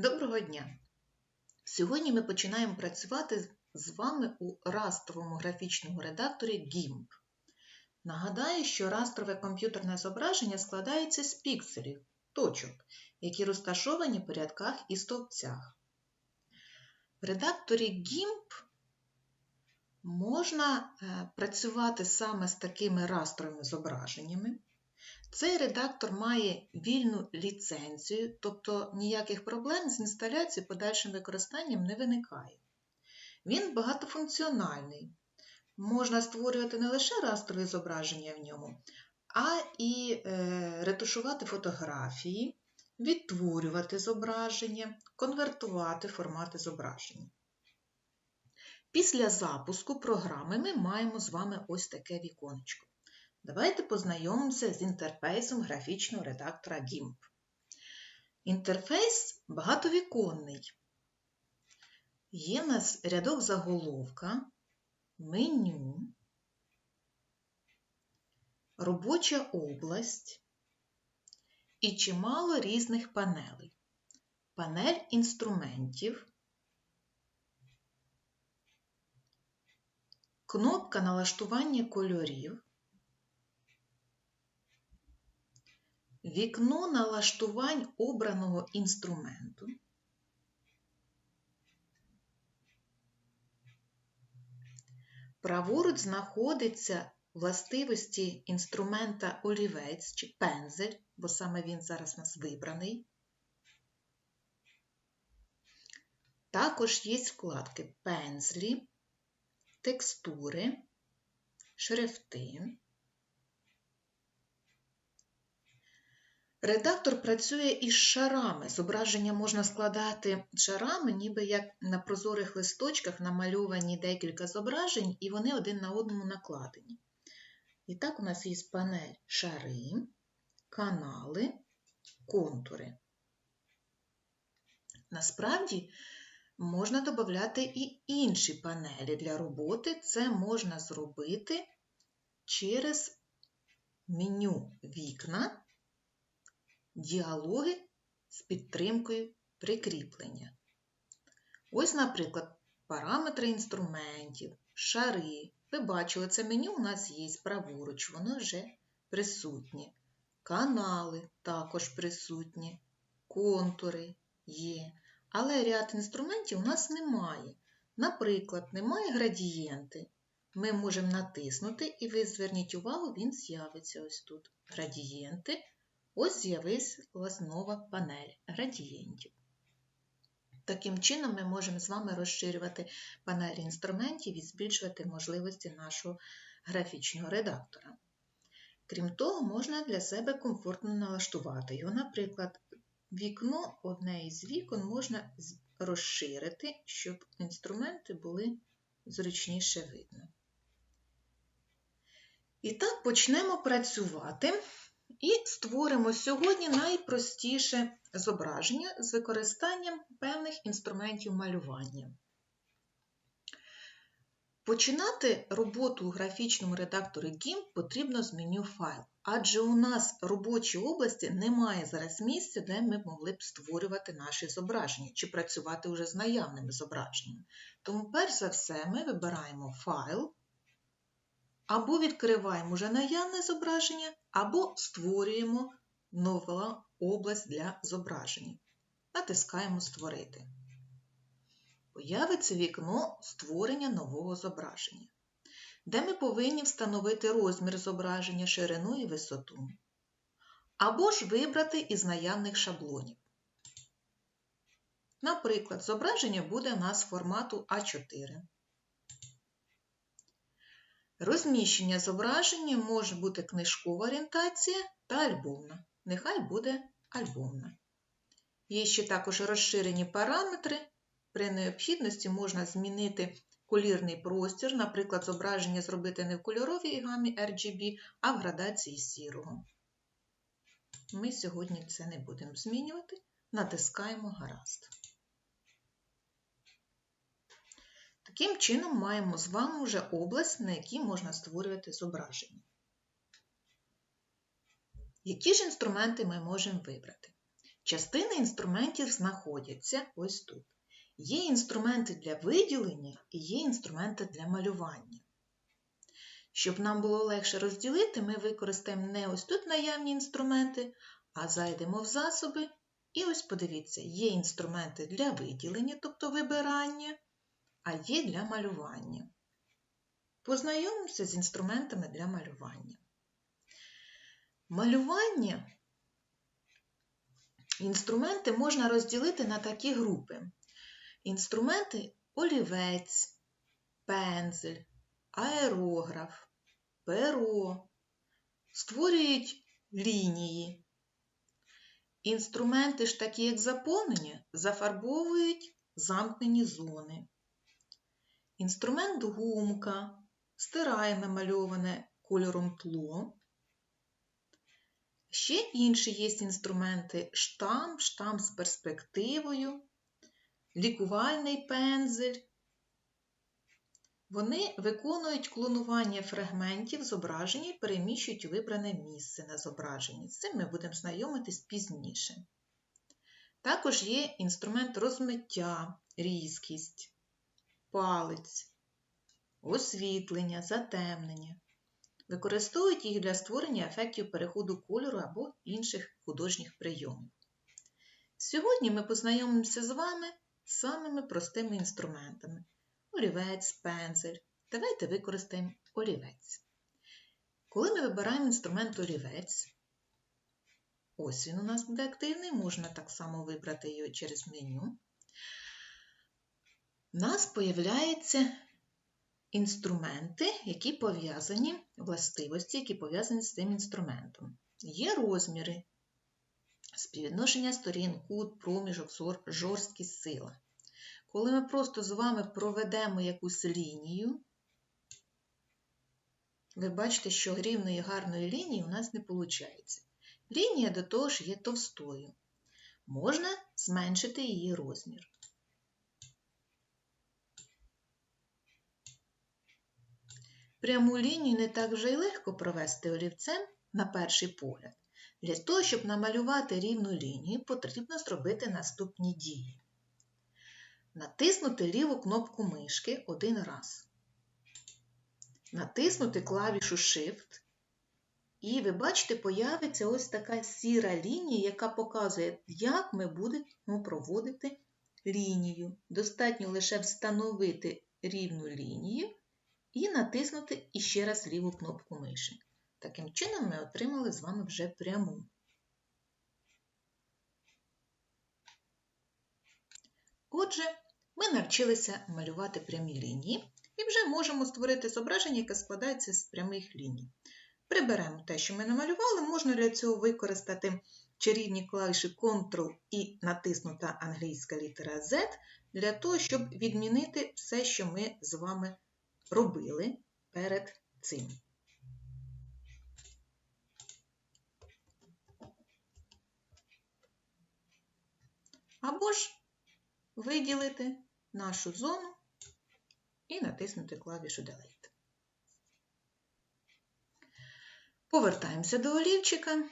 Доброго дня! Сьогодні ми починаємо працювати з вами у растровому графічному редакторі GIMP. Нагадаю, що растрове комп'ютерне зображення складається з пікселів, точок, які розташовані по рядках і стовпцях. В редакторі GIMP можна е, працювати саме з такими растровими зображеннями. Цей редактор має вільну ліцензію, тобто ніяких проблем з інсталяцією подальшим використанням не виникає. Він багатофункціональний. Можна створювати не лише растрові зображення в ньому, а і е, ретушувати фотографії, відтворювати зображення, конвертувати формати зображення. Після запуску програми ми маємо з вами ось таке віконечко. Давайте познайомимося з інтерфейсом графічного редактора GIMP. Інтерфейс багатовіконний. Є в нас рядок заголовка, меню, робоча область і чимало різних панелей. Панель інструментів, кнопка налаштування кольорів, Вікно налаштувань обраного інструменту. Праворуч знаходиться властивості інструмента олівець чи пензель, бо саме він зараз у нас вибраний. Також є вкладки пензлі, текстури, шрифти. Редактор працює із шарами. Зображення можна складати шарами, ніби як на прозорих листочках намальовані декілька зображень, і вони один на одному накладені. І так, у нас є панель шари, канали, контури. Насправді, можна додати і інші панелі для роботи. Це можна зробити через меню вікна діалоги з підтримкою прикріплення. Ось, наприклад, параметри інструментів, шари. Ви бачили, це меню у нас є праворуч, воно вже присутнє. Канали також присутні, контури є. Але ряд інструментів у нас немає. Наприклад, немає градієнти. Ми можемо натиснути, і ви зверніть увагу, він з'явиться ось тут. Градієнти Ось з'явилась нова панель градієнтів. Таким чином, ми можемо з вами розширювати панель інструментів і збільшувати можливості нашого графічного редактора. Крім того, можна для себе комфортно налаштувати його. Наприклад, вікно, одне із вікон можна розширити, щоб інструменти були зручніше видно. І так, почнемо працювати. І створимо сьогодні найпростіше зображення з використанням певних інструментів малювання. Починати роботу у графічному редакторі GIMP потрібно з меню файл, адже у нас в робочій області немає зараз місця, де ми могли б створювати наші зображення чи працювати вже з наявними зображеннями. Тому, перш за все, ми вибираємо файл, або відкриваємо вже наявне зображення, або створюємо нова область для зображення. Натискаємо Створити. Появиться вікно створення нового зображення, де ми повинні встановити розмір зображення, ширину і висоту. Або ж вибрати із наявних шаблонів. Наприклад, зображення буде у нас формату А4. Розміщення зображення може бути книжкова орієнтація та альбомна. Нехай буде альбомна. Є ще також розширені параметри. При необхідності можна змінити колірний простір, наприклад, зображення зробити не в кольоровій гамі RGB, а в градації сірого. Ми сьогодні це не будемо змінювати, натискаємо гаразд. Таким чином, маємо з вами вже область, на якій можна створювати зображення. Які ж інструменти ми можемо вибрати? Частини інструментів знаходяться ось тут. Є інструменти для виділення і є інструменти для малювання. Щоб нам було легше розділити, ми використаємо не ось тут наявні інструменти, а зайдемо в засоби. І ось подивіться, є інструменти для виділення, тобто вибирання, а є для малювання. Познайомимося з інструментами для малювання. Малювання інструменти можна розділити на такі групи. Інструменти олівець, пензель, аерограф, перо, створюють лінії. Інструменти ж такі, як заповнення, зафарбовують замкнені зони. Інструмент гумка стирає намальоване кольором тло. Ще інші є інструменти штамп, штамп з перспективою, лікувальний пензель. Вони виконують клонування фрагментів зображення і переміщують вибране місце на зображенні. З цим ми будемо знайомитись пізніше. Також є інструмент розмиття, різкість, палець, освітлення, затемнення. Використовують їх для створення ефектів переходу кольору або інших художніх прийомів. Сьогодні ми познайомимося з вами з самими простими інструментами олівець, пензель. Давайте використаємо олівець. Коли ми вибираємо інструмент олівець, ось він у нас буде активний, можна так само вибрати його через меню. У нас появляються інструменти, які пов'язані, властивості, які пов'язані з цим інструментом. Є розміри, співвідношення сторін, кут, проміжок, жорсткість, сила. Коли ми просто з вами проведемо якусь лінію, ви бачите, що рівної гарної лінії у нас не виходить. Лінія до того ж є товстою. Можна зменшити її розмір. Пряму лінію не так вже й легко провести олівцем на перший погляд. Для того, щоб намалювати рівну лінію, потрібно зробити наступні дії. Натиснути ліву кнопку мишки один раз. Натиснути клавішу Shift. І ви бачите, появиться ось така сіра лінія, яка показує, як ми будемо проводити лінію. Достатньо лише встановити рівну лінію і натиснути іще раз ліву кнопку миші. Таким чином, ми отримали з вами вже пряму. Отже, ми навчилися малювати прямі лінії і вже можемо створити зображення, яке складається з прямих ліній. Приберемо те, що ми намалювали, можна для цього використати чарівні клавіші Ctrl і натиснута англійська літера Z, для того, щоб відмінити все, що ми з вами робили перед цим. Або ж виділити нашу зону і натиснути клавішу Delete. Повертаємося до олівчика.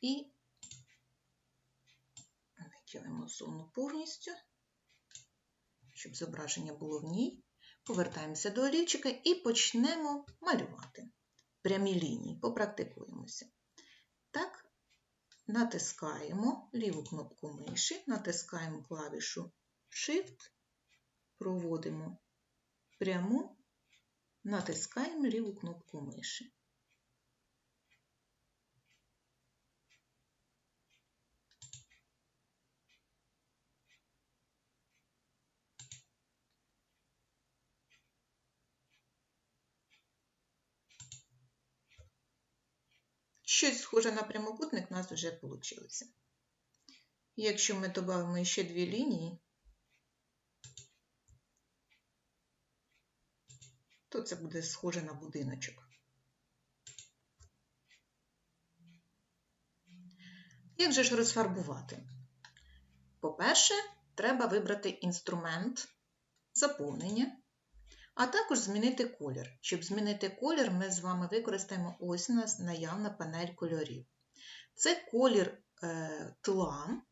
І виділимо зону повністю, щоб зображення було в ній. Повертаємося до олівчика і почнемо малювати прямі лінії, попрактикуємося. Так, натискаємо ліву кнопку миші, натискаємо клавішу Shift, проводимо пряму, натискаємо ліву кнопку миші. Щось схоже на прямокутник у нас вже вийшло. Якщо ми додамо ще дві лінії, то це буде схоже на будиночок. Як же ж розфарбувати? По-перше, треба вибрати інструмент заповнення. А також змінити колір. Щоб змінити колір, ми з вами використаємо ось у нас наявна панель кольорів. Це колір е, тла,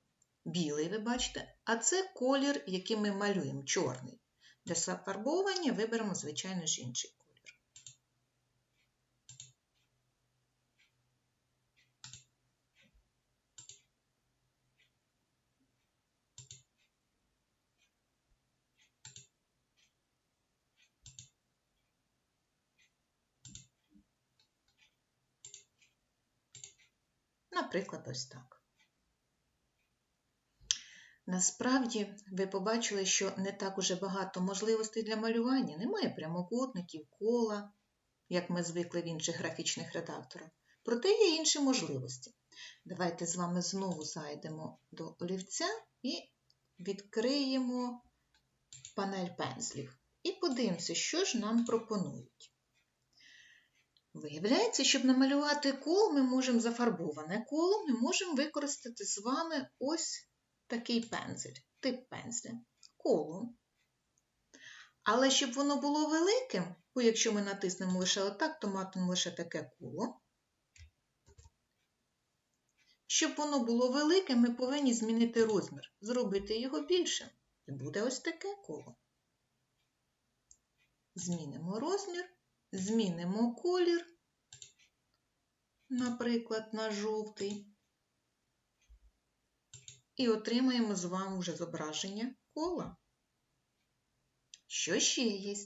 білий, ви бачите, а це колір, який ми малюємо, чорний. Для зафарбовування виберемо, звичайно ж, інший колір. Наприклад, ось так. Насправді, ви побачили, що не так уже багато можливостей для малювання. Немає прямокутників, кола, як ми звикли в інших графічних редакторах. Проте є інші можливості. Давайте з вами знову зайдемо до олівця і відкриємо панель пензлів. І подивимося, що ж нам пропонують. Виявляється, щоб намалювати коло, ми можемо зафарбоване коло, ми можемо використати з вами ось такий пензель, тип пензля, коло. Але щоб воно було великим, бо якщо ми натиснемо лише отак, то матимемо лише таке коло. Щоб воно було велике, ми повинні змінити розмір, зробити його більшим. І буде ось таке коло. Змінимо розмір, змінимо колір, наприклад, на жовтий. І отримаємо з вами вже зображення кола. Що ще є?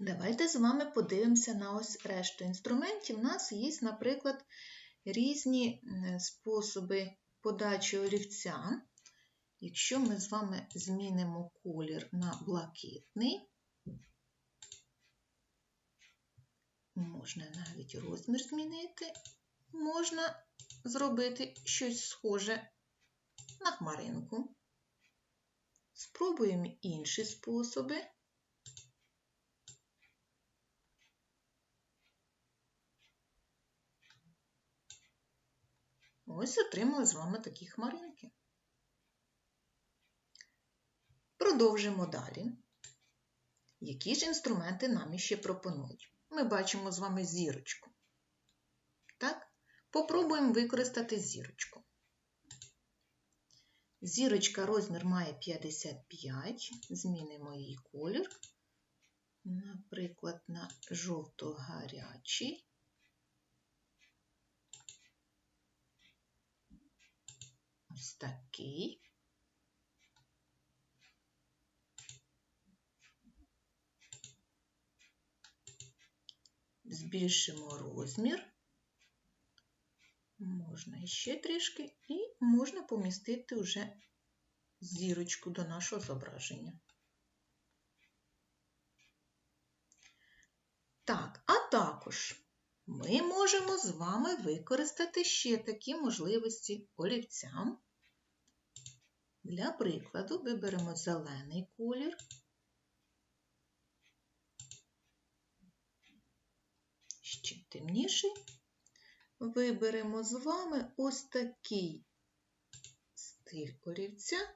Давайте з вами подивимося на ось решту інструментів. У нас є, наприклад, різні способи подачі олівця. Якщо ми з вами змінимо колір на блакитний, можна навіть розмір змінити, можна зробити щось схоже на хмаринку. Спробуємо інші способи. Ось отримали з вами такі хмаринки. Продовжимо далі. Які ж інструменти нам іще пропонують? Ми бачимо з вами зірочку. Так? Попробуємо використати зірочку. Зірочка розмір має 55, змінимо її колір, наприклад, на жовто-гарячий. Ось такий. Збільшимо розмір. Можна ще трішки, і можна помістити вже зірочку до нашого зображення. Так, а також ми можемо з вами використати ще такі можливості олівцям. Для прикладу виберемо зелений колір. Ще темніший. Виберемо з вами ось такий стиль олівця,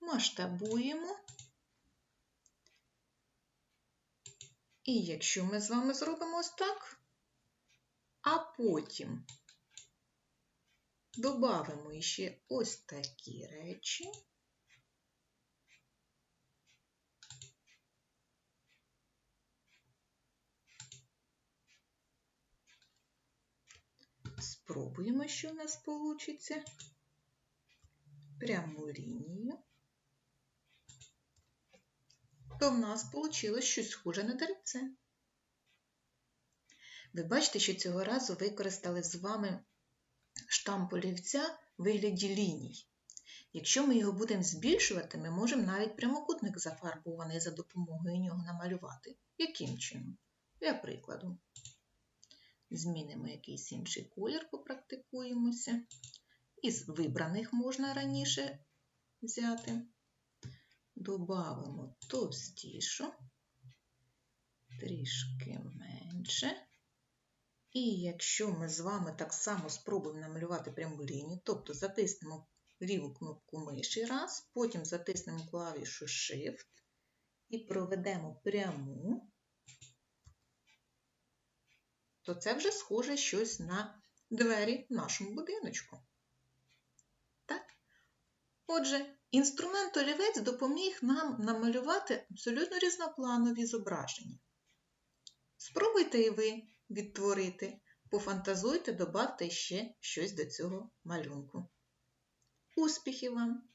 масштабуємо. І якщо ми з вами зробимо ось так, а потім додамо ще ось такі речі, Спробуємо, що в нас вийде. Пряму лінію. То в нас вийшло щось схоже на деревце. Ви бачите, що цього разу використали з вами штамп олівця в вигляді ліній. Якщо ми його будемо збільшувати, ми можемо навіть прямокутник зафарбований за допомогою нього намалювати. Яким чином? Для прикладу. Змінимо якийсь інший колір, попрактикуємося. Із вибраних можна раніше взяти. Добавимо товстішу, трішки менше. І якщо ми з вами так само спробуємо намалювати пряму лінію, тобто затиснемо ліву кнопку миші раз, потім затиснемо клавішу Shift і проведемо пряму, то це вже схоже щось на двері в нашому будиночку. Так? Отже, інструмент олівець допоміг нам намалювати абсолютно різнопланові зображення. Спробуйте і ви відтворити, пофантазуйте, добавте ще щось до цього малюнку. Успіхів вам!